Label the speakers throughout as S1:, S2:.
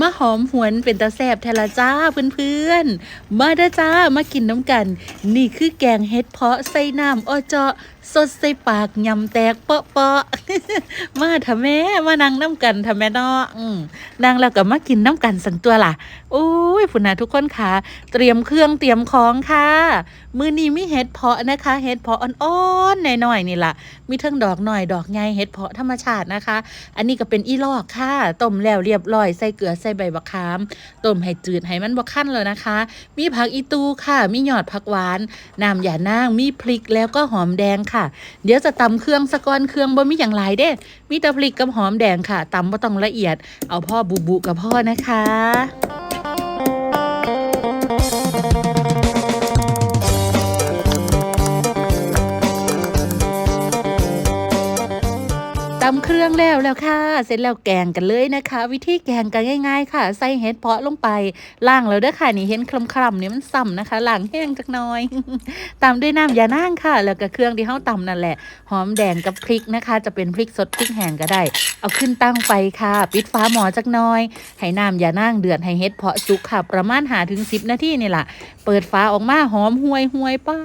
S1: มาหอมหวนเป็นตาแซบแทละจ้าเพื่อนๆ มาเด้จ้ามากินน้ำกัน นี่คือแกงเห็ดเพาะใส่น้ำออเจาะสดใส่ปากยำแตกเปาะเปาะมาทำแม่มานั่งน้ำกันทำแม่เนาะอืนั่งแล้วก็มากินน้ำกันสันตัวล่ะโอ้ยพุ่นนะทุกคนค่ะ เตรียมเครื่องเตรียมของค่ะ มือนี้มีเห็ดเพาะนะคะ เห็ดเพาะอ่อนๆหน่อยๆนี่ล่ะ มีเทั้งดอกหน่อยดอกใหญ่เห็ดเพาะธรรมชาตินะคะ อันนี้ก็เป็นอีลอกค่ะต้มแล้วเรียบร้อยใส่เกลือใส่ใบบักขามต้มให้จืดให้มันบ่คั่นเลยนะคะ มีผักอีตูค่ะ มีหยอดผักหวานน้ำหย่านางมีพริกแล้วก็หอมแดงค่ะเดี๋ยวจะตำเครื่องสะก้อนเครื่องบ่มีอย่างไรเด้ มีแต่พริกกับหอมแดงค่ะตำบ่ต้องละเอียด เอาพ่อบุบุกับพ่อนะคะ ตำเครื่องแล้วแล้วค่ะ เสร็จแล้วแกงกันเลยนะคะ วิธีแกงกันง่าย ๆ ค่ะใส่เห็ดเพาะลงไปล่างแล้วเด้อค่ะนี่เห็นคลำๆนี่มันซ้ำนะคะล่างแห้งจักน่อยตามด้วยน้ำยานางค่ะ แล้วก็เครื่องที่เฮาตำนั่นแหละ หอมแดงกับพริกนะคะ จะเป็นพริกสดพริกแห้งก็ได้ เอาขึ้นตั้งไฟค่ะ ปิดฟ้าหมอจักน่อย ให้น้ำยานางเดือดให้เห็ดเพาะสุกค่ะ ประมาณหาถึงสิบนาทีนี่แหละเปิดฟ้าออกมาหอมห่วยห่วยป้า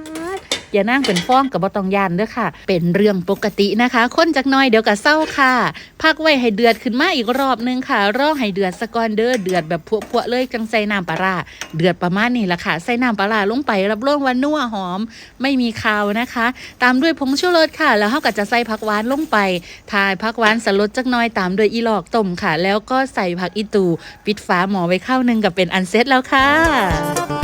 S1: อย่านั่งเป็นฟ้องกับบตองยานเด้อค่ะ เป็นเรื่องปกตินะคะคนจักน้อยเดี๋ยวก็เศร้าค่ะ พักไว้ให้เดือดขึ้นมาอีกรอบนึงค่ะรอให้เดือดสะก่อนเด้อเดือดแบบพวกๆเลยจังใส่น้ำปลาราเดือดประมาณนี้ละค่ะใส่น้ำปลาราลงไปรับรองว่านัวหอม ไม่มีคาวนะคะ ตามด้วยผงชูรสค่ะ แล้วเฮาก็จะใส่ผักหวานลงไปทายผักหวานสลดจักน้อยตามด้วยอีหลอกต้มค่ะ แล้วก็ใส่ผักอีตู ปิดฝาหม้อไว้ข้าวหนึงกับเป็นอันเสร็จแล้วค่ะ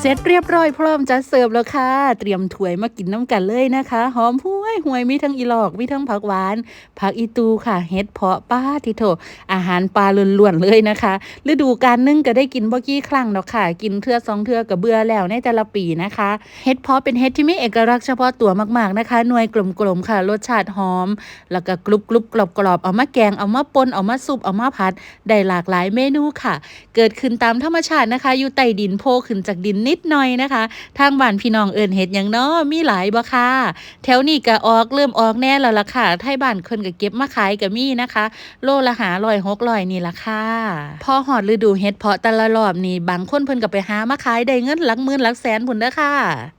S1: เสร็จเรียบร้อยพร้อมจะเสิร์ฟแล้วค่ะ เตรียมถ้วยมากินน้ำกันเลยนะคะ หอมห้ ห่วยมีทั้งอีหลอกมีทั้งผักหวานผักอีตูค่ะเห็ดเพาะป้าทิโถอาหารปลาล้วนๆเลยนะคะ ฤดูกาลหนึงก็ได้กินบ่กี่ครั้งดอกค่ะ กินเทื่อสองเทื่อก็เบื่อแล้วในแต่ละปีนะคะเห็ดเพาะเป็นเห็ดที่มีเอกลักษณ์เฉพาะตัวมากๆนะคะหน่วยกลมๆค่ะ รสชาติหอม แล้วก็กรุบกรุบกรอบกรอบๆเอามาแกงเอามาปนเอามาซุปเอามาผัด ได้หลากหลายเมนูค่ะ เกิดขึ้นตามธรรมชาตินะคะ อยู่ใต้ดินโผล่ขึ้นจากดินนิดหน่อยนะคะ ทางบ้านพี่น้องเอิญเห็ดหยังเนาะมีหลายบ่ค่ะแถวนี้ก็ออกเริ่มออกแน่แล้วล่ะค่ะไทยบ้านเพิ่นก็เก็บมาขายก็มีนะคะ โลละหาร้อยหกร้อยนี่ล่ะค่ะพอหอดฤดูเห็ดเพาะแต่ละรอบนี่บางคนเพิ่นก็ไปหามาขายได้เงินหลักหมื่นหลักแสนพุ่นเด้อค่ะ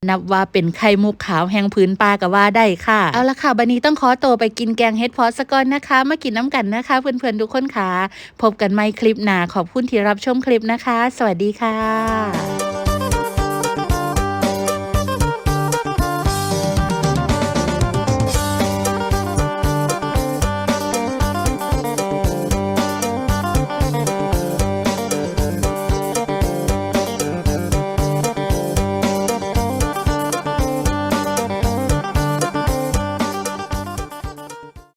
S1: นับว่าเป็นไข่มุกขาวแห่งพื้นป่าก็ว่าได้ค่ะ เอาละค่ะบัดนี้ต้องขอตัวไปกินแกงเห็ดเพาะซะก่อนนะคะ มากินน้ำกันนะคะ เพื่อนๆทุกคนค่ะ พบกันใหม่คลิปหน้าขอบคุณที่รับชมคลิปนะคะ สวัสดีค่ะ